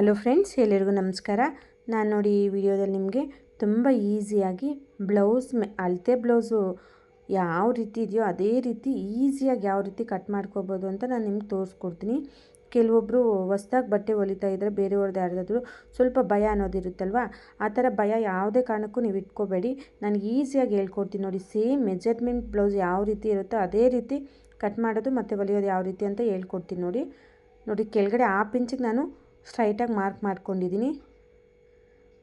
Hello friends, ಎಲ್ಲರಿಗೂ ನಮಸ್ಕಾರ. ನಾನು ನೋಡಿ ಈ ವಿಡಿಯೋದಲ್ಲಿ ನಿಮಗೆ ತುಂಬ ಈಸಿಯಾಗಿ ಬ್ಲೌಸ್ ಮೆ, ಅಳತೆ ಬ್ಲೌಸು ಯಾವ ರೀತಿ ಇದೆಯೋ ಅದೇ ರೀತಿ ಈಸಿಯಾಗಿ ಯಾವ ರೀತಿ ಕಟ್ ಮಾಡ್ಕೋಬೋದು ಅಂತ ನಾನು ನಿಮ್ಗೆ ತೋರಿಸ್ಕೊಡ್ತೀನಿ. ಕೆಲವೊಬ್ಬರು ಹೊಸ್ದಾಗಿ ಬಟ್ಟೆ ಹೊಲಿತಾ ಇದ್ದರೆ ಬೇರೆಯವ್ರದ್ದು ಯಾರ್ದಾದ್ರೂ ಸ್ವಲ್ಪ ಭಯ ಅನ್ನೋದಿರುತ್ತಲ್ವ ಆ ಥರ ಭಯ ಯಾವುದೇ ಕಾರಣಕ್ಕೂ ನೀವು ಇಟ್ಕೋಬೇಡಿ. ನಾನು ಈಸಿಯಾಗಿ ಹೇಳ್ಕೊಡ್ತೀನಿ ನೋಡಿ, ಸೇಮ್ ಮೆಜರ್ಮೆಂಟ್ ಬ್ಲೌಸ್ ಯಾವ ರೀತಿ ಇರುತ್ತೋ ಅದೇ ರೀತಿ ಕಟ್ ಮಾಡೋದು ಮತ್ತು ಹೊಲಿಯೋದು ಯಾವ ರೀತಿ ಅಂತ ಹೇಳ್ಕೊಡ್ತೀನಿ ನೋಡಿ. ನೋಡಿ, ಕೆಳಗಡೆ ಆ ಇಂಚಿಗೆ ನಾನು ಸ್ಟ್ರೈಟಾಗಿ ಮಾರ್ಕ್ ಮಾಡ್ಕೊಂಡಿದ್ದೀನಿ.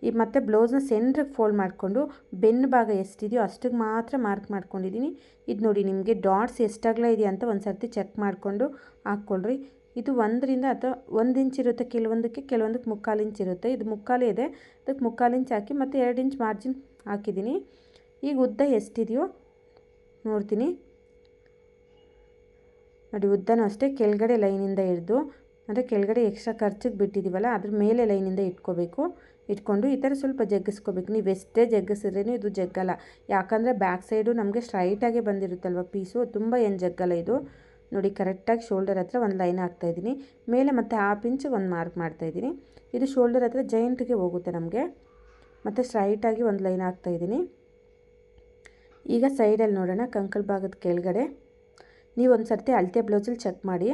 ಈ ಮತ್ತು ಬ್ಲೌಸ್ನ ಸೆಂಟ್ರಿಗೆ ಫೋಲ್ಡ್ ಮಾಡಿಕೊಂಡು ಬೆನ್ನು ಭಾಗ ಎಷ್ಟಿದೆಯೋ ಅಷ್ಟಿಗೆ ಮಾತ್ರ ಮಾರ್ಕ್ ಮಾಡ್ಕೊಂಡಿದ್ದೀನಿ. ಇದು ನೋಡಿ, ನಿಮಗೆ ಡಾಟ್ಸ್ ಎಷ್ಟಾಗಲ ಇದೆಯಾ ಅಂತ ಒಂದು ಸರ್ತಿ ಚೆಕ್ ಮಾಡಿಕೊಂಡು ಹಾಕ್ಕೊಳ್ರಿ. ಇದು ಒಂದರಿಂದ ಅಥವಾ ಒಂದು ಇಂಚ್ ಇರುತ್ತೆ, ಕೆಲವೊಂದಕ್ಕೆ ಕೆಲವೊಂದಕ್ಕೆ ಮುಕ್ಕಾಲು ಇಂಚ್ ಇರುತ್ತೆ. ಇದು ಮುಕ್ಕಾಲು ಇದೆ, ಅದಕ್ಕೆ ಮುಕ್ಕಾಲು ಇಂಚ್ ಹಾಕಿ ಮತ್ತು ಎರಡು ಇಂಚ್ ಮಾರ್ಜಿನ್ ಹಾಕಿದ್ದೀನಿ. ಈಗ ಉದ್ದ ಎಷ್ಟಿದೆಯೋ ನೋಡ್ತೀನಿ. ನೋಡಿ, ಉದ್ದನೂ ಅಷ್ಟೇ, ಕೆಳಗಡೆ ಲೈನಿಂದ ಹಿಡ್ದು ಅಂದರೆ ಕೆಳಗಡೆ ಎಕ್ಸ್ಟ್ರಾ ಖರ್ಚಿಗೆ ಬಿಟ್ಟಿದ್ದೀವಲ್ಲ ಅದ್ರ ಮೇಲೆ ಲೈನಿಂದ ಇಟ್ಕೋಬೇಕು. ಇಟ್ಕೊಂಡು ಈ ಥರ ಸ್ವಲ್ಪ ಜಗ್ಗಿಸ್ಕೋಬೇಕು. ನೀವು ಎಷ್ಟೇ ಜಗ್ಗಿಸಿದ್ರೇನು ಇದು ಜಗ್ಗಲ್ಲ. ಯಾಕಂದರೆ ಬ್ಯಾಕ್ ಸೈಡು ನಮಗೆ ಸ್ಟ್ರೈಟಾಗೆ ಬಂದಿರುತ್ತಲ್ವ ಪೀಸು ತುಂಬ ಏನು ಜಗ್ಗಲ್ಲ ಇದು. ನೋಡಿ ಕರೆಕ್ಟಾಗಿ ಶೋಲ್ಡರ್ ಹತ್ರ ಒಂದು ಲೈನ್ ಹಾಕ್ತಾಯಿದ್ದೀನಿ ಮೇಲೆ ಮತ್ತು ಹಾಫ್ ಇಂಚ್ ಒಂದು ಮಾರ್ಕ್ ಮಾಡ್ತಾಯಿದ್ದೀನಿ ಇದು ಶೋಲ್ಡರ್ ಹತ್ರ ಜೈಂಟ್ಗೆ ಹೋಗುತ್ತೆ ನಮಗೆ. ಮತ್ತು ಸ್ಟ್ರೈಟಾಗಿ ಒಂದು ಲೈನ್ ಹಾಕ್ತಾಯಿದ್ದೀನಿ ಈಗ ಸೈಡಲ್ಲಿ ನೋಡೋಣ, ಕಂಕಲ್ ಭಾಗದ ಕೆಳಗಡೆ. ನೀವು ಒಂದು ಸರ್ತಿ ಅಳತೆ ಬ್ಲೌಸಲ್ಲಿ ಚೆಕ್ ಮಾಡಿ,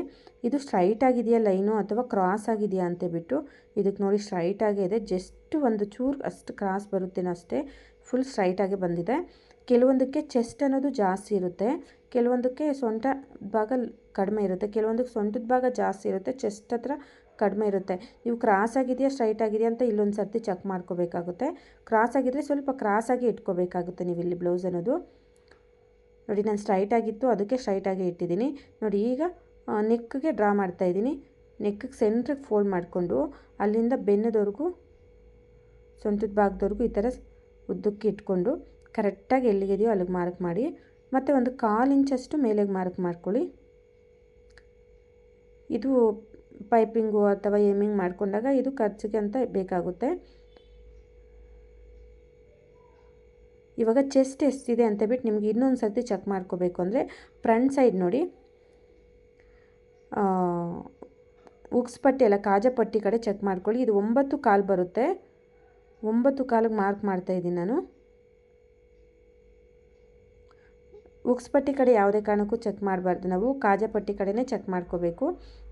ಇದು ಸ್ಟ್ರೈಟ್ ಆಗಿದೆಯಾ ಲೈನು ಅಥವಾ ಕ್ರಾಸ್ ಆಗಿದೆಯಾ ಅಂತ ಬಿಟ್ಟು, ಇದಕ್ಕೆ ನೋಡಿ ಸ್ಟ್ರೈಟಾಗೇ ಇದೆ. ಜಸ್ಟ್ ಒಂದು ಚೂರು ಅಷ್ಟು ಕ್ರಾಸ್ ಬರುತ್ತೇನೋ ಅಷ್ಟೇ ಫುಲ್ ಸ್ಟ್ರೈಟಾಗೆ ಬಂದಿದೆ. ಕೆಲವೊಂದಕ್ಕೆ ಚೆಸ್ಟ್ ಅನ್ನೋದು ಜಾಸ್ತಿ ಇರುತ್ತೆ, ಕೆಲವೊಂದಕ್ಕೆ ಸೊಂಟ ಭಾಗ ಕಡಿಮೆ ಇರುತ್ತೆ, ಕೆಲವೊಂದಕ್ಕೆ ಸೊಂಟದ ಭಾಗ ಜಾಸ್ತಿ ಇರುತ್ತೆ ಚೆಸ್ಟ್ ಹತ್ರ ಕಡಿಮೆ ಇರುತ್ತೆ. ನೀವು ಕ್ರಾಸ್ ಆಗಿದೆಯಾ ಸ್ಟ್ರೈಟ್ ಆಗಿದೆಯಾ ಅಂತ ಇಲ್ಲೊಂದು ಸರ್ತಿ ಚೆಕ್ ಮಾಡ್ಕೋಬೇಕಾಗುತ್ತೆ. ಕ್ರಾಸ್ ಆಗಿದ್ದರೆ ಸ್ವಲ್ಪ ಕ್ರಾಸಾಗಿ ಇಟ್ಕೋಬೇಕಾಗುತ್ತೆ ನೀವು ಇಲ್ಲಿ ಬ್ಲೌಸ್ ಅನ್ನೋದು. ನೋಡಿ, ನಾನು ಸ್ಟ್ರೈಟ್ ಆಗಿತ್ತು, ಅದಕ್ಕೆ ಸ್ಟ್ರೈಟಾಗಿ ಇಟ್ಟಿದ್ದೀನಿ. ನೋಡಿ, ಈಗ ನೆಕ್ಗೆ ಡ್ರಾ ಮಾಡ್ತಾಯಿದ್ದೀನಿ ನೆಕ್ಕಿಗೆ ಸೆಂಟ್ರಿಗೆ ಫೋಲ್ಡ್ ಮಾಡಿಕೊಂಡು, ಅಲ್ಲಿಂದ ಬೆನ್ನದವರೆಗೂ ಸೊಂಟದ ಭಾಗದವರೆಗೂ ಈ ಥರ ಉದ್ದಕ್ಕೆ ಇಟ್ಕೊಂಡು ಕರೆಕ್ಟಾಗಿ ಎಲ್ಲಿಗಿದೆಯೋ ಅಲ್ಲಿಗೆ ಮಾರ್ಕ್ ಮಾಡಿ, ಮತ್ತು ಒಂದು ಕಾಲು ಇಂಚಷ್ಟು ಮೇಲೆಗೆ ಮಾರ್ಕ್ ಮಾಡ್ಕೊಳ್ಳಿ. ಇದು ಪೈಪಿಂಗು ಅಥವಾ ಏಮಿಂಗ್ ಮಾಡಿಕೊಂಡಾಗ ಇದು ಖರ್ಚಿಗೆ ಅಂತ ಬೇಕಾಗುತ್ತೆ. ಇವಾಗ ಚೆಸ್ಟ್ ಎಷ್ಟಿದೆ ಅಂತ ಬಿಟ್ಟು ನಿಮ್ಗೆ ಇನ್ನೊಂದು ಸರ್ತಿ ಚೆಕ್ ಮಾಡ್ಕೋಬೇಕು. ಅಂದರೆ ಫ್ರಂಟ್ ಸೈಡ್ ನೋಡಿ ಉಕ್ಸ್ ಪಟ್ಟಿ ಅಲ್ಲ, ಕಾಜಾ ಪಟ್ಟಿ ಕಡೆ ಚೆಕ್ ಮಾಡ್ಕೊಳ್ಳಿ. ಇದು ಒಂಬತ್ತು ಕಾಲು ಬರುತ್ತೆ. ಒಂಬತ್ತು ಕಾಲಿಗೆ ಮಾರ್ಕ್ ಮಾಡ್ತಾ ಇದ್ದೀನಿ ನಾನು. ಉಕ್ಸ್ ಪಟ್ಟಿ ಕಡೆ ಯಾವುದೇ ಕಾರಣಕ್ಕೂ ಚೆಕ್ ಮಾಡಬಾರ್ದು. ನಾವು ಕಾಜಾ ಪಟ್ಟಿ ಕಡೆನೇ ಚೆಕ್ ಮಾಡ್ಕೋಬೇಕು.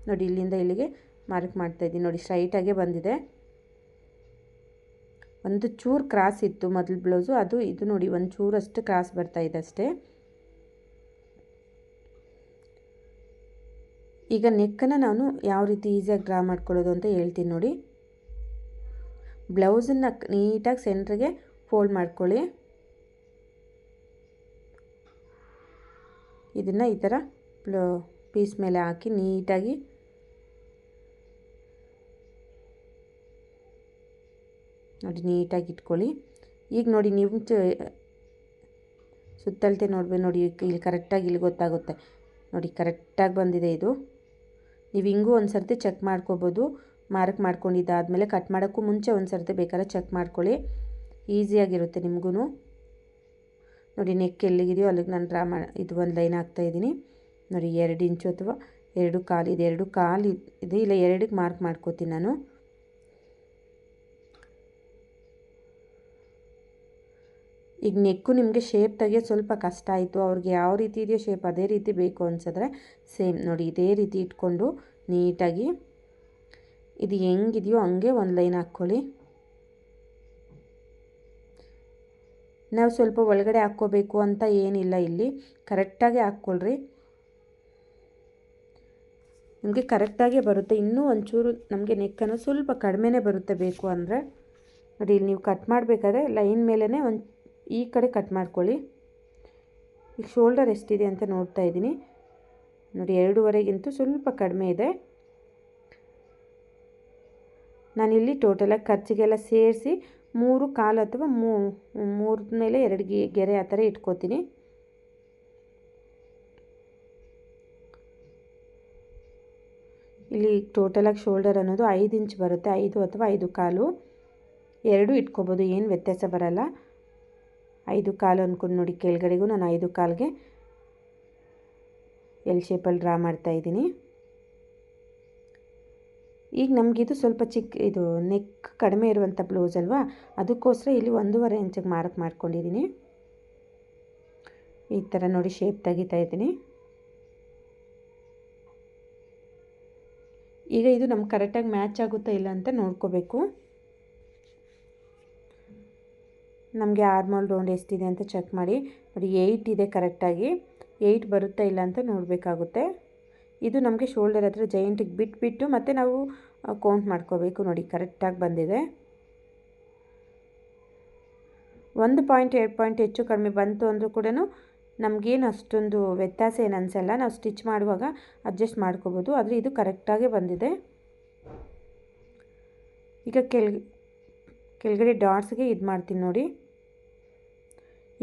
ನೋಡಿ ಇಲ್ಲಿಂದ ಇಲ್ಲಿಗೆ ಮಾರ್ಕ್ ಮಾಡ್ತಾಯಿದ್ದೀನಿ ನೋಡಿ ಸ್ಟ್ರೈಟಾಗೇ ಬಂದಿದೆ. ಒಂದು ಚೂರು ಕ್ರಾಸ್ ಇತ್ತು ಮೊದಲು ಬ್ಲೌಸು, ಅದು ಇದು ನೋಡಿ ಒಂದು ಚೂರಷ್ಟು ಕ್ರಾಸ್ ಬರ್ತಾ ಇದೆ ಅಷ್ಟೇ. ಈಗ ನೆಕ್ಕನ್ನು ನಾನು ಯಾವ ರೀತಿ ಈಸಿಯಾಗಿ ಡ್ರಾ ಮಾಡ್ಕೊಳ್ಳೋದು ಅಂತ ಹೇಳ್ತೀನಿ ನೋಡಿ. ಬ್ಲೌಸನ್ನು ನೀಟಾಗಿ ಸೆಂಟ್ರಿಗೆ ಫೋಲ್ಡ್ ಮಾಡ್ಕೊಳ್ಳಿ. ಇದನ್ನು ಈ ಥರ ಪೀಸ್ ಮೇಲೆ ಹಾಕಿ ನೀಟಾಗಿ ನೋಡಿ, ನೀಟಾಗಿ ಇಟ್ಕೊಳ್ಳಿ. ಈಗ ನೋಡಿ, ನೀವು ಸುತ್ತಳತೆ ನೋಡ್ಬೇಕು ನೋಡಿ, ಇಲ್ಲಿ ಕರೆಕ್ಟಾಗಿ ಇಲ್ಲಿ ಗೊತ್ತಾಗುತ್ತೆ. ನೋಡಿ ಕರೆಕ್ಟಾಗಿ ಬಂದಿದೆ ಇದು. ನೀವು ಹಿಂಗೂ ಒಂದು ಸರ್ತಿ ಚೆಕ್ ಮಾಡ್ಕೋಬೋದು. ಮಾರ್ಕ್ ಮಾಡ್ಕೊಂಡಿದ್ದಾದಮೇಲೆ ಕಟ್ ಮಾಡೋಕ್ಕೂ ಮುಂಚೆ ಒಂದು ಸರ್ತಿ ಬೇಕಾದ್ರೆ ಚೆಕ್ ಮಾಡ್ಕೊಳ್ಳಿ. ಈಸಿಯಾಗಿರುತ್ತೆ ನಿಮಗೂ ನೋಡಿ ನೆಕ್ ಎಲ್ಲಿಗಿದೆಯೋ ಅಲ್ಲಿಗೆ ನಾನು ಡ್ರಾ ಮಾ, ಇದು ಒಂದು ಲೈನ್ ಹಾಕ್ತಾಯಿದ್ದೀನಿ ನೋಡಿ, ಎರಡು ಇಂಚು ಅಥವಾ ಎರಡು ಕಾಲು, ಇದು ಎರಡು ಕಾಲು, ಇದೆ ಇಲ್ಲ ಎರಡಕ್ಕೆ ಮಾರ್ಕ್ ಮಾಡ್ಕೋತೀನಿ ನಾನು. ಈಗ ನೆಕ್ಕು ನಿಮಗೆ ಶೇಪ್ ತೆಗಿಯೋದು ಸ್ವಲ್ಪ ಕಷ್ಟ ಆಯಿತು, ಅವ್ರಿಗೆ ಯಾವ ರೀತಿ ಇದೆಯೋ ಶೇಪ್ ಅದೇ ರೀತಿ ಬೇಕು ಅನ್ಸಿದ್ರೆ ಸೇಮ್ ನೋಡಿ, ಇದೇ ರೀತಿ ಇಟ್ಕೊಂಡು ನೀಟಾಗಿ ಇದು ಹೆಂಗಿದೆಯೋ ಹಂಗೆ ಒಂದು ಲೈನ್ ಹಾಕ್ಕೊಳ್ಳಿ. ನಾವು ಸ್ವಲ್ಪ ಒಳಗಡೆ ಹಾಕ್ಕೋಬೇಕು ಅಂತ ಏನಿಲ್ಲ ಇಲ್ಲಿ ಕರೆಕ್ಟಾಗಿ ಹಾಕ್ಕೊಳ್ರಿ. ನಿಮಗೆ ಕರೆಕ್ಟಾಗೇ ಬರುತ್ತೆ, ಇನ್ನೂ ಒಂಚೂರು ನಮಗೆ ನೆಕ್ಕನ್ನು ಸ್ವಲ್ಪ ಕಡಿಮೆನೇ ಬರುತ್ತೆ ಬೇಕು ಅಂದರೆ, ನೋಡಿ ಇಲ್ಲಿ ನೀವು ಕಟ್ ಮಾಡಬೇಕಾದ್ರೆ ಲೈನ್ ಮೇಲೇ ಒಂದು ಈ ಕಡೆ ಕಟ್ ಮಾಡ್ಕೊಳ್ಳಿ. ಈಗ ಶೋಲ್ಡರ್ ಎಷ್ಟಿದೆ ಅಂತ ನೋಡ್ತಾ ಇದ್ದೀನಿ. ನೋಡಿ, ಎರಡೂವರೆಗಿಂತೂ ಸ್ವಲ್ಪ ಕಡಿಮೆ ಇದೆ. ನಾನಿಲ್ಲಿ ಟೋಟಲಾಗಿ ಖರ್ಚಿಗೆಲ್ಲ ಸೇರಿಸಿ ಮೂರು ಕಾಲು ಅಥವಾ ಮೂರ ಮೇಲೆ ಎರಡು ಗೆ, ಗೆರೆ ಆ ಥರ ಇಟ್ಕೋತೀನಿ. ಇಲ್ಲಿ ಟೋಟಲಾಗಿ ಶೋಲ್ಡರ್ ಅನ್ನೋದು ಐದು ಇಂಚ್ ಬರುತ್ತೆ. ಐದು ಅಥವಾ ಐದು ಕಾಲು. ಎರಡು ಇಟ್ಕೋಬೋದು, ಏನು ವ್ಯತ್ಯಾಸ ಬರಲ್ಲ. ಐದು ಕಾಲು ಅಂದ್ಕೊಂಡು ನೋಡಿ ಕೆಳಗಡೆಗೂ ನಾನು ಐದು ಕಾಲಿಗೆ ಎಲ್ ಶೇಪಲ್ಲಿ ಡ್ರಾ ಮಾಡ್ತಾಯಿದ್ದೀನಿ ಈಗ ನಮಗಿದು ಸ್ವಲ್ಪ ಚಿಕ್ಕ ಇದು ನೆಕ್ ಕಡಿಮೆ ಇರುವಂಥ ಬ್ಲೌಸ್ ಅಲ್ವಾ? ಅದಕ್ಕೋಸ್ಕರ ಇಲ್ಲಿ ಒಂದೂವರೆ ಇಂಚಿಗೆ ಮಾರ್ಕ್ ಮಾಡ್ಕೊಂಡಿದ್ದೀನಿ. ಈ ಥರ ನೋಡಿ ಶೇಪ್ ತೆಗಿತಾ ಇದ್ದೀನಿ. ಈಗ ಇದು ನಮ್ಗೆ ಕರೆಕ್ಟಾಗಿ ಮ್ಯಾಚ್ ಆಗುತ್ತಾ ಇಲ್ಲ ಅಂತ ನೋಡ್ಕೋಬೇಕು. ನಮಗೆ ಆರ್ಮಲ್ ರೌಂಡ್ ಎಷ್ಟಿದೆ ಅಂತ ಚೆಕ್ ಮಾಡಿ. ನೋಡಿ ಏಯ್ಟ್ ಇದೆ ಕರೆಕ್ಟಾಗಿ ಏಯ್ಟ್ ಬರುತ್ತಾ ಇಲ್ಲ ಅಂತ ನೋಡಬೇಕಾಗುತ್ತೆ. ಇದು ನಮಗೆ ಶೋಲ್ಡರ್ ಹತ್ರ ಜೈಂಟಿಗೆ ಬಿಟ್ಬಿಟ್ಟು ಮತ್ತು ನಾವು ಕೌಂಟ್ ಮಾಡ್ಕೋಬೇಕು ನೋಡಿ ಕರೆಕ್ಟಾಗಿ ಬಂದಿದೆ. ಒಂದು ಪಾಯಿಂಟ್ ಎರಡು ಪಾಯಿಂಟ್ ಹೆಚ್ಚು ಕಡಿಮೆ ಬಂತು ಅಂದರೂ ಕೂಡ ನಮಗೇನು ಅಷ್ಟೊಂದು ವ್ಯತ್ಯಾಸ ಏನು ಅನಿಸಲ್ಲ. ನಾವು ಸ್ಟಿಚ್ ಮಾಡುವಾಗ ಅಡ್ಜಸ್ಟ್ ಮಾಡ್ಕೋಬೋದು. ಆದರೆ ಇದು ಕರೆಕ್ಟಾಗೇ ಬಂದಿದೆ. ಈಗ ಕೆಳ ಕೆಳಗಡೆ ಡಾಟ್ಸ್ಗೆ ಇದು ಮಾಡ್ತೀನಿ ನೋಡಿ.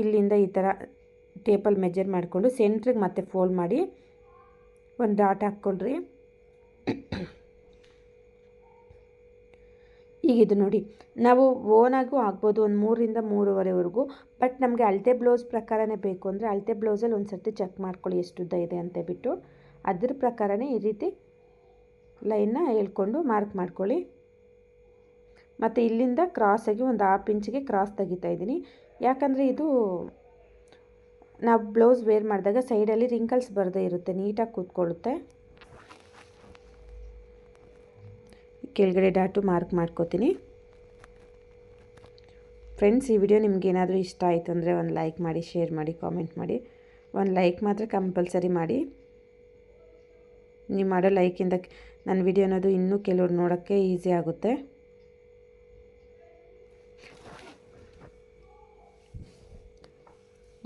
ಇಲ್ಲಿಂದ ಈ ಥರ ಟೇಪಲ್ ಮೆಜರ್ ಮಾಡಿಕೊಂಡು ಸೆಂಟ್ರಿಗೆ ಮತ್ತೆ ಫೋಲ್ಡ್ ಮಾಡಿ ಒಂದು ಡಾಟ್ ಹಾಕ್ಕೊಳ್ರಿ ಈಗ ಇದು ನೋಡಿ, ನಾವು ಓನಾಗೂ ಆಗ್ಬೋದು ಒಂದು ಮೂರಿಂದ ಮೂರುವರೆವರೆಗೂ, ಬಟ್ ನಮಗೆ ಅಳತೆ ಬ್ಲೌಸ್ ಪ್ರಕಾರನೇ ಬೇಕು ಅಂದರೆ ಅಳತೆ ಬ್ಲೌಸಲ್ಲಿ ಒಂದು ಸರ್ತಿ ಚೆಕ್ ಮಾಡ್ಕೊಳ್ಳಿ ಎಷ್ಟು ಉದ್ದ ಇದೆ ಅಂತ ಬಿಟ್ಟು ಅದ್ರ ಪ್ರಕಾರನೇ ಈ ರೀತಿ ಲೈನ್ನ ಹೇಳ್ಕೊಂಡು ಮಾರ್ಕ್ ಮಾಡ್ಕೊಳ್ಳಿ. ಮತ್ತು ಇಲ್ಲಿಂದ ಕ್ರಾಸಾಗಿ ಒಂದು ಹಾಫ್ ಇಂಚಿಗೆ ಕ್ರಾಸ್ ತೆಗಿತಾ ಇದ್ದೀನಿ. ಯಾಕಂದರೆ ಇದು ನಾವು ಬ್ಲೌಸ್ ವೇರ್ ಮಾಡಿದಾಗ ಸೈಡಲ್ಲಿ ರಿಂಕಲ್ಸ್ ಬರದೇ ಇರುತ್ತೆ, ನೀಟಾಗಿ ಕೂತ್ಕೊಳ್ಳುತ್ತೆ. ಕೆಳಗಡೆ ಡಾಟು ಮಾರ್ಕ್ ಮಾಡ್ಕೋತೀನಿ. ಫ್ರೆಂಡ್ಸ್ ಈ ವಿಡಿಯೋ ನಿಮ್ಗೇನಾದರೂ ಇಷ್ಟ ಆಯಿತು ಅಂದರೆ ಒಂದು ಲೈಕ್ ಮಾಡಿ ಶೇರ್ ಮಾಡಿ ಕಾಮೆಂಟ್ ಮಾಡಿ. ಒಂದು ಲೈಕ್ ಮಾತ್ರ ಕಂಪಲ್ಸರಿ ಮಾಡಿ. ನೀವು ಮಾಡೋ ಲೈಕಿಂದ ನನ್ನ ವಿಡಿಯೋ ಅನ್ನೋದು ಇನ್ನೂ ಕೆಲವ್ರು ನೋಡೋಕ್ಕೆ ಈಸಿ ಆಗುತ್ತೆ.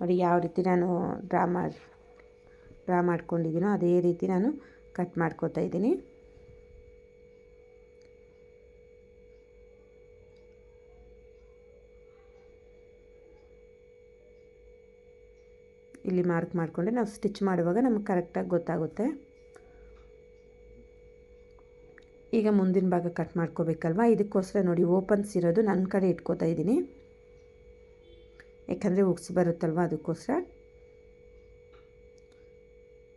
ನೋಡಿ ಯಾವ ರೀತಿ ನಾನು ಡ್ರಾ ಮಾಡಿ, ಡ್ರಾ ಮಾಡ್ಕೊಂಡಿದ್ದೀನೋ ಅದೇ ರೀತಿ ನಾನು ಕಟ್ ಮಾಡ್ಕೋತಾ ಇದ್ದೀನಿ. ಇಲ್ಲಿ ಮಾರ್ಕ್ ಮಾಡಿಕೊಂಡೆ, ನಾವು ಸ್ಟಿಚ್ ಮಾಡುವಾಗ ನಮಗೆ ಕರೆಕ್ಟಾಗಿ ಗೊತ್ತಾಗುತ್ತೆ. ಈಗ ಮುಂದಿನ ಭಾಗ ಕಟ್ ಮಾಡ್ಕೋಬೇಕಲ್ವ? ಇದಕ್ಕೋಸ್ಕರ ನೋಡಿ ಓಪನ್ಸ್ ಇರೋದು ನನ್ನ ಕಡೆ ಇಟ್ಕೋತಾ ಇದ್ದೀನಿ. ಯಾಕಂದರೆ ಉಕ್ಸ್ ಬರುತ್ತಲ್ವ ಅದಕ್ಕೋಸ್ಕರ.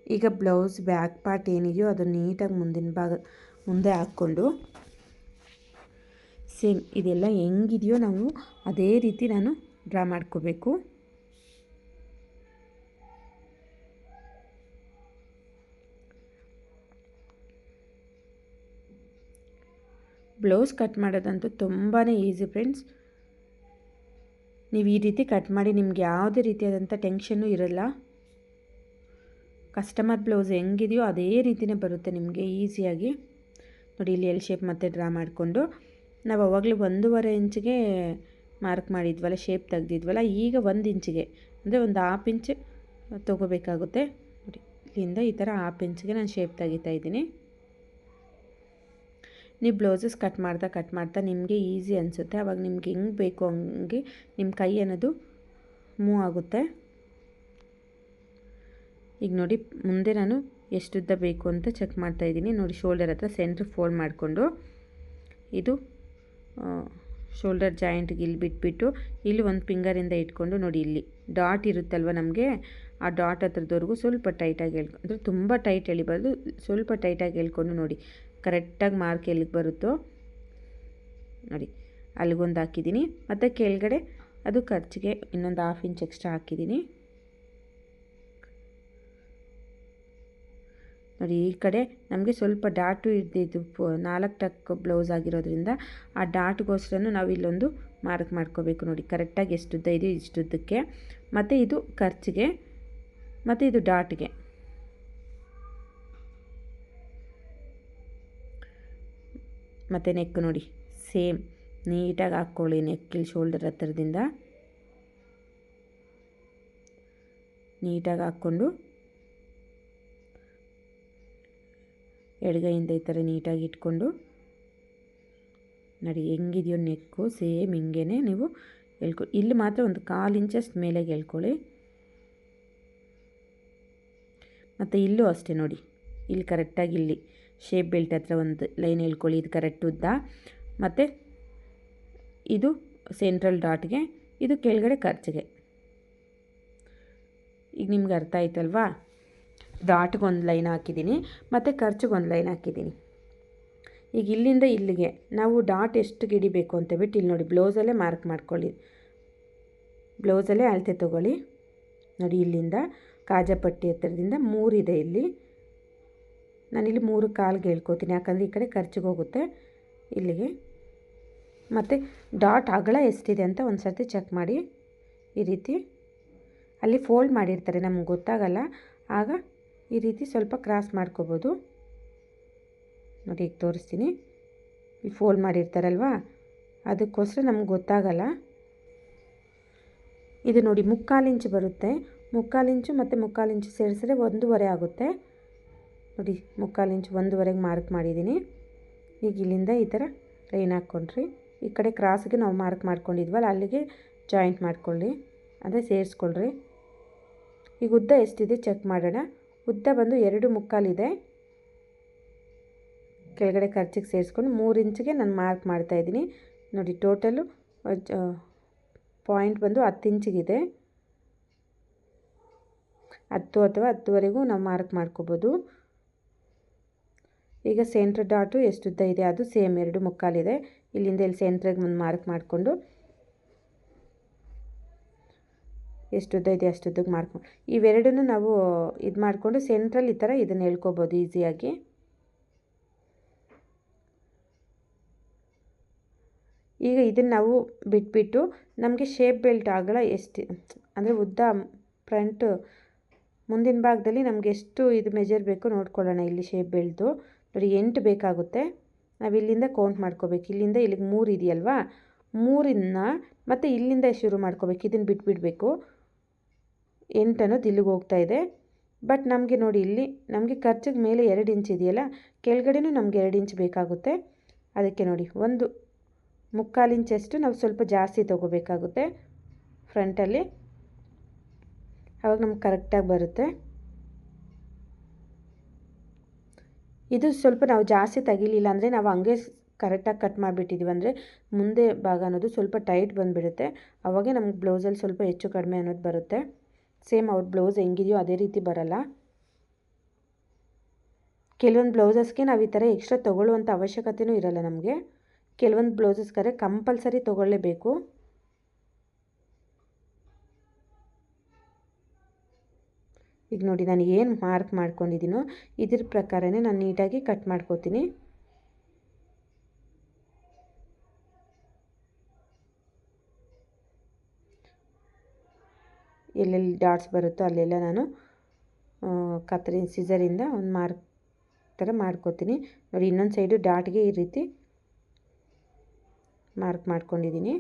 ಈಗ ಬ್ಲೌಸ್, ಬ್ಯಾಕ್ ಪಾರ್ಟ್ ಏನಿದೆಯೋ ಅದು ನೀಟಾಗಿ ಮುಂದಿನ ಭಾಗ, ಮುಂದೆ ಹಾಕ್ಕೊಂಡು. ಸೇಮ್ ಇದೆಲ್ಲ ಹೆಂಗಿದೆಯೋ ನಾವು ಅದೇ ರೀತಿ ನಾನು ಡ್ರಾ ಮಾಡ್ಕೋಬೇಕು. ಬ್ಲೌಸ್ ಕಟ್ ಮಾಡೋದಂತೂ ತುಂಬಾ ಈಸಿ ಫ್ರೆಂಡ್ಸ್. ನೀವು ಈ ರೀತಿ ಕಟ್ ಮಾಡಿ ನಿಮ್ಗೆ ಯಾವುದೇ ರೀತಿಯಾದಂಥ ಟೆನ್ಷನ್ನು ಇರಲ್ಲ. ಕಸ್ಟಮರ್ ಬ್ಲೌಸ್ ಹೆಂಗಿದೆಯೋ ಅದೇ ರೀತಿಯೇ ಬರುತ್ತೆ ನಿಮಗೆ ಈಸಿಯಾಗಿ. ನೋಡಿ, ಇಲ್ಲಿ ಎಲ್ ಶೇಪ್ ಮತ್ತೆ ಡ್ರಾ ಮಾಡಿಕೊಂಡು. ನಾವು ಅವಾಗಲೇ ಒಂದೂವರೆ ಇಂಚಿಗೆ ಮಾರ್ಕ್ ಮಾಡಿದ್ವಲ್ಲ ಶೇಪ್ ತೆಗ್ದಿದ್ವಲ್ಲ, ಈಗ ಒಂದು ಇಂಚಿಗೆ. ಅಂದರೆ ಒಂದು ಹಾಫ್ ಇಂಚ್ ತೊಗೋಬೇಕಾಗುತ್ತೆ. ನೋಡಿ, ಇಲ್ಲಿಂದ ಈ ಥರ ಹಾಫ್ ಇಂಚಿಗೆ ನಾನು ಶೇಪ್ ತೆಗಿತಾ ಇದ್ದೀನಿ. ನೀವು ಬ್ಲೌಸಸ್ ಕಟ್ ಮಾಡ್ತಾ ಕಟ್ ಮಾಡ್ತಾ ನಿಮಗೆ ಈಸಿ ಅನಿಸುತ್ತೆ. ಆವಾಗ ನಿಮ್ಗೆ ಹೆಂಗೆ ಬೇಕು ಹಂಗೆ ನಿಮ್ಮ ಕೈ ಅನ್ನೋದು ಮೂವ್ ಆಗುತ್ತೆ. ಈಗ ನೋಡಿ, ಮುಂದೆ ನಾನು ಎಷ್ಟುದ್ದ ಬೇಕು ಅಂತ ಚೆಕ್ ಮಾಡ್ತಾಯಿದ್ದೀನಿ ನೋಡಿ ಶೋಲ್ಡರ್ ಹತ್ರ ಸೆಂಟ್ರ್ ಫೋಲ್ಡ್ ಮಾಡಿಕೊಂಡು ಇದು ಶೋಲ್ಡರ್ ಜಾಯಿಂಟ್ಗೆ ಇಲ್ಲಿ ಬಿಟ್ಬಿಟ್ಟು ಇಲ್ಲಿ ಒಂದು ಫಿಂಗರಿಂದ ಇಟ್ಕೊಂಡು ನೋಡಿ, ಇಲ್ಲಿ ಡಾಟ್ ಇರುತ್ತಲ್ವ ನಮಗೆ, ಆ ಡಾಟ್ ಹತ್ರದವರೆಗೂ ಸ್ವಲ್ಪ ಟೈಟಾಗಿ ಹೇಳ್ಕೊ, ಅಂದರೆ ತುಂಬ ಟೈಟ್ ಎಳಿಬಾರ್ದು, ಸ್ವಲ್ಪ ಟೈಟಾಗಿ ಹೇಳ್ಕೊಂಡು ನೋಡಿ. ಕರೆಕ್ಟಾಗಿ ಮಾರ್ಕ್ ಎಲ್ಲಿಗೆ ಬರುತ್ತೋ ನೋಡಿ, ಅಲ್ಲಿಗೊಂದು ಹಾಕಿದ್ದೀನಿ. ಮತ್ತು ಕೆಳಗಡೆ ಅದು ಖರ್ಚಿಗೆ ಇನ್ನೊಂದು ಹಾಫ್ ಇಂಚ್ ಎಕ್ಸ್ಟ್ರಾ ಹಾಕಿದ್ದೀನಿ. ನೋಡಿ, ಈ ಕಡೆ ನಮಗೆ ಸ್ವಲ್ಪ ಡಾಟು ಇದ್ದಿದ್ದು ನಾಲ್ಕು ಟಕ್ ಬ್ಲೌಸ್ ಆಗಿರೋದ್ರಿಂದ ಆ ಡಾಟ್ಗೋಸ್ಕರನೂ ನಾವು ಇಲ್ಲೊಂದು ಮಾರ್ಕ್ ಮಾಡ್ಕೋಬೇಕು ನೋಡಿ, ಕರೆಕ್ಟಾಗಿ ಎಷ್ಟುದ್ದ ಇದೆಯೋ ಇಷ್ಟುದ್ದಕ್ಕೆ. ಮತ್ತು ಇದು ಖರ್ಚಿಗೆ, ಮತ್ತು ಇದು ಡಾಟ್ಗೆ. ಮತ್ತು ನೆಕ್ ನೋಡಿ. ಸೇಮ್ ನೀಟಾಗಿ ಹಾಕ್ಕೊಳ್ಳಿ ನೆಕ್ಕಿಲ್ ಶೋಲ್ಡರ್ ಹತ್ತಿರದಿಂದ. ನೀಟಾಗಿ ಹಾಕ್ಕೊಂಡು. ಎಡಗೈಯಿಂದ ಈ ಥರ ನೀಟಾಗಿ ಇಟ್ಕೊಂಡು. ನೋಡಿ ಹೆಂಗಿದೆಯೋ ನೆಕ್ಕು, ಸೇಮ್ ಹಿಂಗೇ ನೀವು ಎಳ್ಕೊ, ಇಲ್ಲಿ ಮಾತ್ರ ಒಂದು ಕಾಲು ಇಂಚಷ್ಟು ಮೇಲೆ ಹೇಳ್ಕೊಳ್ಳಿ ಮತ್ತು ಇಲ್ಲೂ ಅಷ್ಟೇ ನೋಡಿ. ಇಲ್ಲಿ ಕರೆಕ್ಟಾಗಿ ಇಲ್ಲಿ. ಶೇಪ್ ಬೆಲ್ಟ್ ಹತ್ರ ಒಂದು ಲೈನ್ ಹೇಳ್ಕೊಳ್ಳಿ ಇದು ಕರೆಕ್ಟ್ ಉದ್ದ. ಮತ್ತು ಇದು ಸೆಂಟ್ರಲ್ ಡಾಟ್ಗೆ ಇದು ಕೆಳಗಡೆ ಖರ್ಚಿಗೆ ಈಗ ನಿಮ್ಗೆ ಅರ್ಥ ಆಯ್ತಲ್ವಾ? ಡಾಟ್ಗೊಂದು ಲೈನ್ ಹಾಕಿದ್ದೀನಿ ಮತ್ತು ಖರ್ಚಿಗೆ ಒಂದು ಲೈನ್ ಹಾಕಿದ್ದೀನಿ ಈಗ ಇಲ್ಲಿಂದ ಇಲ್ಲಿಗೆ, ನಾವು ಡಾಟ್ ಎಷ್ಟು ಗಿಡಿಬೇಕು ಅಂತ ಬಿಟ್ಟು ಇಲ್ಲಿ ನೋಡಿ ಬ್ಲೌಸಲ್ಲೇ ಮಾರ್ಕ್ ಮಾಡ್ಕೊಳ್ಳಿ. ಬ್ಲೌಸಲ್ಲೇ ಅಳತೆ ತೊಗೊಳ್ಳಿ. ನೋಡಿ, ಇಲ್ಲಿಂದ ಕಾಜಾಪಟ್ಟಿ ಹತ್ತಿರದಿಂದ ಮೂರಿದೆ ಇಲ್ಲಿ. ನಾನಿಲ್ಲಿ ಮೂರು ಕಾಲ್ಗೆ ಹೇಳ್ಕೊತೀನಿ. ಯಾಕಂದರೆ ಈ ಕಡೆ ಖರ್ಚಿಗೆ ಹೋಗುತ್ತೆ. ಇಲ್ಲಿಗೆ. ಮತ್ತು ಡಾಟ್ ಅಗಲ ಎಷ್ಟಿದೆ ಅಂತ ಒಂದು ಸರ್ತಿ ಚೆಕ್ ಮಾಡಿ. ಈ ರೀತಿ. ಅಲ್ಲಿ ಫೋಲ್ಡ್ ಮಾಡಿರ್ತಾರೆ ನಮ್ಗೆ ಗೊತ್ತಾಗಲ್ಲ. ಆಗ ಈ ರೀತಿ ಸ್ವಲ್ಪ ಕ್ರಾಸ್ ಮಾಡ್ಕೋಬೋದು. ನೋಡಿ, ಈಗ ತೋರಿಸ್ತೀನಿ. ಇಲ್ಲಿ ಫೋಲ್ಡ್ ಮಾಡಿರ್ತಾರಲ್ವಾ? ಅದಕ್ಕೋಸ್ಕರ ನಮ್ಗೆ ಗೊತ್ತಾಗಲ್ಲ. ಇದು ನೋಡಿ ಮುಕ್ಕಾಲು ಇಂಚು ಬರುತ್ತೆ. ಮುಕ್ಕಾಲು ಇಂಚು ಮತ್ತು ಮುಕ್ಕಾಲು ಇಂಚು ಸೇರಿಸಿದ್ರೆ ಒಂದೂವರೆ ಆಗುತ್ತೆ. ನೋಡಿ, ಮುಕ್ಕಾಲು ಇಂಚು ಒಂದುವರೆಗೆ ಮಾರ್ಕ್ ಮಾಡಿದ್ದೀನಿ. ಈಗ ಇಲ್ಲಿಂದ ಈ ಥರ ಲೈನ್ ಹಾಕ್ಕೊಂಡ್ರಿ. ಈ ಕಡೆ ಕ್ರಾಸ್ಗೆ ನಾವು ಮಾರ್ಕ್ ಮಾಡ್ಕೊಂಡಿದ್ವಲ್ಲ, ಅಲ್ಲಿಗೆ ಜಾಯಿಂಟ್ ಮಾಡ್ಕೊಳ್ಳಿ. ಅಂದರೆ ಸೇರಿಸ್ಕೊಳ್ರಿ. ಈಗ ಉದ್ದ ಎಷ್ಟಿದೆ ಚೆಕ್ ಮಾಡೋಣ. ಉದ್ದ ಬಂದು ಎರಡು ಮುಕ್ಕಾಲಿದೆ ಕೆಳಗಡೆ ಖರ್ಚಿಗೆ ಸೇರಿಸ್ಕೊಂಡು ಮೂರು ಇಂಚಿಗೆ ನಾನು ಮಾರ್ಕ್ ಮಾಡ್ತಾಯಿದ್ದೀನಿ ನೋಡಿ ಟೋಟಲು ಪಾಯಿಂಟ್ ಬಂದು ಹತ್ತು ಇಂಚಿಗಿದೆ ಹತ್ತು ಅಥವಾ ಹತ್ತುವರೆಗೂ ನಾವು ಮಾರ್ಕ್ ಮಾಡ್ಕೋಬೋದು. ಈಗ ಸೆಂಟ್ರ್ ಡಾಟು ಎಷ್ಟುದ್ದ ಇದೆ? ಅದು ಸೇಮ್ ಎರಡು ಮುಕ್ಕಾಲಿದೆ. ಇಲ್ಲಿಂದ ಇಲ್ಲಿ ಸೆಂಟ್ರಿಗೆ ಒಂದು ಮಾರ್ಕ್ ಮಾಡಿಕೊಂಡು ಎಷ್ಟುದ್ದ ಇದೆ ಅಷ್ಟುದ್ದಕ್ಕೆ ಮಾರ್ಕ್ ಇವೆರಡನ್ನೂ ನಾವು ಇದು ಮಾಡಿಕೊಂಡು ಸೆಂಟ್ರಲ್ಲಿ ಈ ಥರ ಇದನ್ನು ಹೇಳ್ಕೊಬೋದು ಈಸಿಯಾಗಿ ಈಗ ಇದನ್ನು ನಾವು ಬಿಟ್ಬಿಟ್ಟು ನಮಗೆ ಶೇಪ್ ಬೆಲ್ಟ್ ಆಗಲ್ಲ ಎಷ್ಟು ಅಂದರೆ ಉದ್ದ ಫ್ರಂಟು ಮುಂದಿನ ಭಾಗದಲ್ಲಿ ನಮಗೆ ಎಷ್ಟು ಇದು ಮೆಜರ್ ಬೇಕು ನೋಡ್ಕೊಳ್ಳೋಣ ಇಲ್ಲಿ ಶೇಪ್ ಬೆಲ್ಟ್ದು ನೋಡಿ, ಎಂಟು ಬೇಕಾಗುತ್ತೆ. ನಾವು ಇಲ್ಲಿಂದ ಕೌಂಟ್ ಮಾಡ್ಕೋಬೇಕು. ಇಲ್ಲಿಂದ ಇಲ್ಲಿಗೆ ಮೂರು ಇದೆಯಲ್ವಾ? ಮೂರನ್ನ ಮತ್ತು ಇಲ್ಲಿಂದ ಶುರು ಮಾಡ್ಕೋಬೇಕು. ಇದನ್ನು ಬಿಟ್ಬಿಡಬೇಕು. ಎಂಟು ಅನ್ನೋದು ಇಲ್ಲಿಗೆ ಹೋಗ್ತಾ ಇದೆ. ಬಟ್ ನಮಗೆ ನೋಡಿ, ಇಲ್ಲಿ ನಮಗೆ ಖರ್ಚಿಗೆ ಮೇಲೆ ಎರಡು ಇಂಚ್ ಇದೆಯಲ್ಲ, ಕೆಳಗಡೆನೂ ನಮಗೆ ಎರಡು ಇಂಚ್ ಬೇಕಾಗುತ್ತೆ. ಅದಕ್ಕೆ ನೋಡಿ, ಒಂದು ಮುಕ್ಕಾಲು ಇಂಚಷ್ಟು ನಾವು ಸ್ವಲ್ಪ ಜಾಸ್ತಿ ತೊಗೋಬೇಕಾಗುತ್ತೆ. ಫ್ರಂಟಲ್ಲಿ ಅವಾಗ ನಮ್ಗೆ ಕರೆಕ್ಟಾಗಿ ಬರುತ್ತೆ. ಇದು ಸ್ವಲ್ಪ ನಾವು ಜಾಸ್ತಿ ತೆಗಿಲಿಲ್ಲ ಅಂದರೆ ನಾವು ಹಂಗೆ ಕರೆಕ್ಟಾಗಿ ಕಟ್ ಮಾಡಿಬಿಟ್ಟಿದ್ದೀವಿ ಅಂದರೆ ಮುಂದೆ ಭಾಗ ಅನ್ನೋದು ಸ್ವಲ್ಪ ಟೈಟ್ ಬಂದುಬಿಡುತ್ತೆ. ಅವಾಗೆ ನಮ್ಗೆ ಬ್ಲೌಸಲ್ಲಿ ಸ್ವಲ್ಪ ಹೆಚ್ಚು ಕಡಿಮೆ ಅನ್ನೋದು ಬರುತ್ತೆ. ಸೇಮ್ ಅವ್ರ ಬ್ಲೌಸ್ ಹೆಂಗಿದೆಯೋ ಅದೇ ರೀತಿ ಬರಲ್ಲ. ಕೆಲವೊಂದು ಬ್ಲೌಸಸ್ಗೆ ನಾವು ಈ ಥರ ಎಕ್ಸ್ಟ್ರಾ ತೊಗೊಳ್ಳುವಂಥ ಅವಶ್ಯಕತೆಯೂ ಇರಲ್ಲ ನಮಗೆ. ಕೆಲವೊಂದು ಬ್ಲೌಸಸ್ಗಾರೆ ಕಂಪಲ್ಸರಿ ತೊಗೊಳ್ಳೇಬೇಕು. ಈಗ ನೋಡಿ ನಾನು ಏನು ಮಾರ್ಕ್ ಮಾಡ್ಕೊಂಡಿದ್ದೀನೋ ಇದ್ರ ಪ್ರಕಾರನೇ ನಾನು ನೀಟಾಗಿ ಕಟ್ ಮಾಡ್ಕೋತೀನಿ. ಎಲ್ಲೆಲ್ಲಿ ಡಾಟ್ಸ್ ಬರುತ್ತೋ ಅಲ್ಲೆಲ್ಲ ನಾನು ಕತ್ತರಿ ಸಿಸರಿಂದ ಒಂದು ಮಾರ್ಕ್ ಥರ ಮಾಡ್ಕೋತೀನಿ. ನೋಡಿ ಇನ್ನೊಂದು ಸೈಡು ಡಾಟ್ಗೆ ಈ ರೀತಿ ಮಾರ್ಕ್ ಮಾಡ್ಕೊಂಡಿದ್ದೀನಿ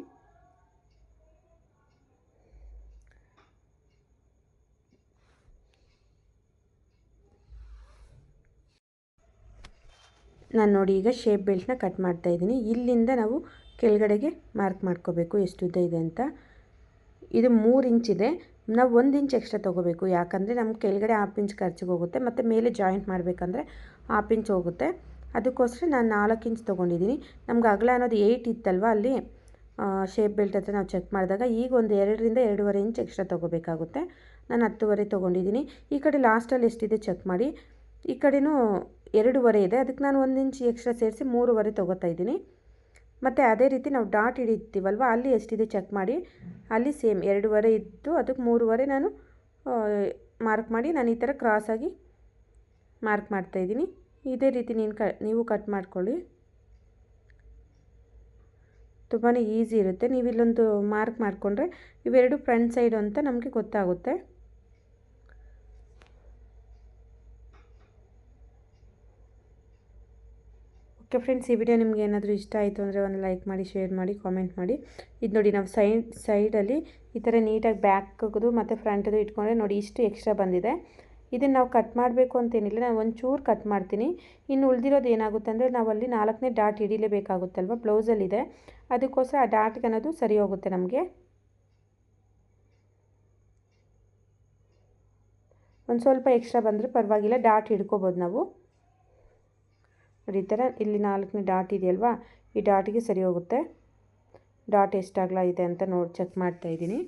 ನಾನು ನೋಡಿ ಈಗ ಶೇಪ್ ಬೆಲ್ಟ್ನ ಕಟ್ ಮಾಡ್ತಾ ಇದ್ದೀನಿ. ಇಲ್ಲಿಂದ ನಾವು ಕೆಳಗಡೆಗೆ ಮಾರ್ಕ್ ಮಾಡ್ಕೋಬೇಕು ಎಷ್ಟು ಉದ್ದ ಇದೆ ಅಂತ. ಇದು ಮೂರು ಇದೆ. ನಾವು ಒಂದು ಇಂಚ್ ಎಕ್ಸ್ಟ್ರಾ ತೊಗೋಬೇಕು. ಯಾಕಂದರೆ ನಮ್ಗೆ ಕೆಳಗಡೆ ಹಾಫ್ ಇಂಚ್ ಖರ್ಚಿಗೆ ಹೋಗುತ್ತೆ, ಮತ್ತು ಮೇಲೆ ಜಾಯಿಂಟ್ ಮಾಡಬೇಕಂದ್ರೆ ಹಾಫ್ ಇಂಚ್ ಹೋಗುತ್ತೆ. ಅದಕ್ಕೋಸ್ಕರ ನಾನು ನಾಲ್ಕು ಇಂಚ್ ತೊಗೊಂಡಿದ್ದೀನಿ. ನಮ್ಗೆ ಅಗಲ ಅನ್ನೋದು ಏಯ್ಟ್ ಇತ್ತಲ್ವ, ಅಲ್ಲಿ ಶೇಪ್ ಬೆಲ್ಟ್ ಹತ್ರ ನಾವು ಚೆಕ್ ಮಾಡಿದಾಗ ಈಗ ಒಂದು ಎರಡರಿಂದ ಎರಡೂವರೆ ಇಂಚ್ ಎಕ್ಸ್ಟ್ರಾ ತೊಗೋಬೇಕಾಗುತ್ತೆ. ನಾನು ಹತ್ತುವರೆ ತೊಗೊಂಡಿದ್ದೀನಿ. ಈ ಕಡೆ ಲಾಸ್ಟಲ್ಲಿ ಎಷ್ಟಿದೆ ಚೆಕ್ ಮಾಡಿ. ಈ ಕಡೆನೂ ಎರಡೂವರೆ ಇದೆ. ಅದಕ್ಕೆ ನಾನು ಒಂದು ಇಂಚು ಎಕ್ಸ್ಟ್ರಾ ಸೇರಿಸಿ ಮೂರುವರೆ ತೊಗೋತಾ ಇದ್ದೀನಿ. ಮತ್ತು ಅದೇ ರೀತಿ ನಾವು ಡಾಟ್ ಹಿಡಿತೀವಲ್ವ? ಅಲ್ಲಿ ಎಷ್ಟಿದೆ ಚೆಕ್ ಮಾಡಿ. ಅಲ್ಲಿ ಸೇಮ್ ಎರಡೂವರೆ ಇತ್ತು ಅದಕ್ಕೆ ಮೂರುವರೆ ನಾನು ಮಾರ್ಕ್ ಮಾಡಿ ನಾನು ಈ ಥರ ಕ್ರಾಸಾಗಿ ಮಾರ್ಕ್ ಮಾಡ್ತಾಯಿದ್ದೀನಿ ಇದೇ ರೀತಿ ನೀನು ಕ, ನೀವು ಕಟ್ ಮಾಡ್ಕೊಳ್ಳಿ. ತುಂಬಾ ಈಸಿ ಇರುತ್ತೆ. ನೀವು ಇಲ್ಲೊಂದು ಮಾರ್ಕ್ ಮಾಡಿಕೊಂಡ್ರೆ ಇವೆರಡು ಫ್ರಂಟ್ ಸೈಡು ಅಂತ ನಮಗೆ ಗೊತ್ತಾಗುತ್ತೆ. ಓಕೆ ಫ್ರೆಂಡ್ಸ್, ಈ ವಿಡಿಯೋ ನಿಮ್ಗೆ ಏನಾದರೂ ಇಷ್ಟ ಆಯಿತು ಅಂದರೆ ಒಂದು ಲೈಕ್ ಮಾಡಿ ಶೇರ್ ಮಾಡಿ ಕಾಮೆಂಟ್ ಮಾಡಿ. ಇದು ನೋಡಿ ನಾವು ಸೈಡ್ ಸೈಡಲ್ಲಿ ಈ ಥರ ನೀಟಾಗಿ ಬ್ಯಾಕ್ದು ಮತ್ತು ಫ್ರಂಟದು ಇಟ್ಕೊಂಡ್ರೆ ನೋಡಿ ಇಷ್ಟು ಎಕ್ಸ್ಟ್ರಾ ಬಂದಿದೆ. ಇದನ್ನು ನಾವು ಕಟ್ ಮಾಡಬೇಕು ಅಂತೇನಿಲ್ಲ ನಾನು ಒಂಚೂರು ಕಟ್ ಮಾಡ್ತೀನಿ. ಇನ್ನು ಉಳಿದಿರೋದು ಏನಾಗುತ್ತೆ ಅಂದರೆ ನಾವು ಅಲ್ಲಿ ನಾಲ್ಕನೇ ಡಾಟ್ ಹಿಡಿಲೇಬೇಕಾಗುತ್ತಲ್ವ ಬ್ಲೌಸಲ್ಲಿದೆ ಅದಕ್ಕೋಸ್ಕರ ಆ ಡಾಟ್ಗೆ ಅನ್ನೋದು ಸರಿ ಹೋಗುತ್ತೆ ನಮಗೆ. ಒಂದು ಸ್ವಲ್ಪ ಎಕ್ಸ್ಟ್ರಾ ಬಂದರೆ ಪರವಾಗಿಲ್ಲ ಡಾಟ್ ಹಿಡ್ಕೋಬೋದು ನಾವು. ನೋಡಿ, ಈ ಥರ ಇಲ್ಲಿ ನಾಲ್ಕನೇ ಡಾಟ್ ಇದೆಯಲ್ವಾ? ಈ ಡಾಟಿಗೆ ಸರಿ ಹೋಗುತ್ತೆ. ಡಾಟ್ ಎಷ್ಟಾಗಲ ಇದೆ ಅಂತ ನೋಡಿ, ಚೆಕ್ ಮಾಡ್ತಾಯಿದ್ದೀನಿ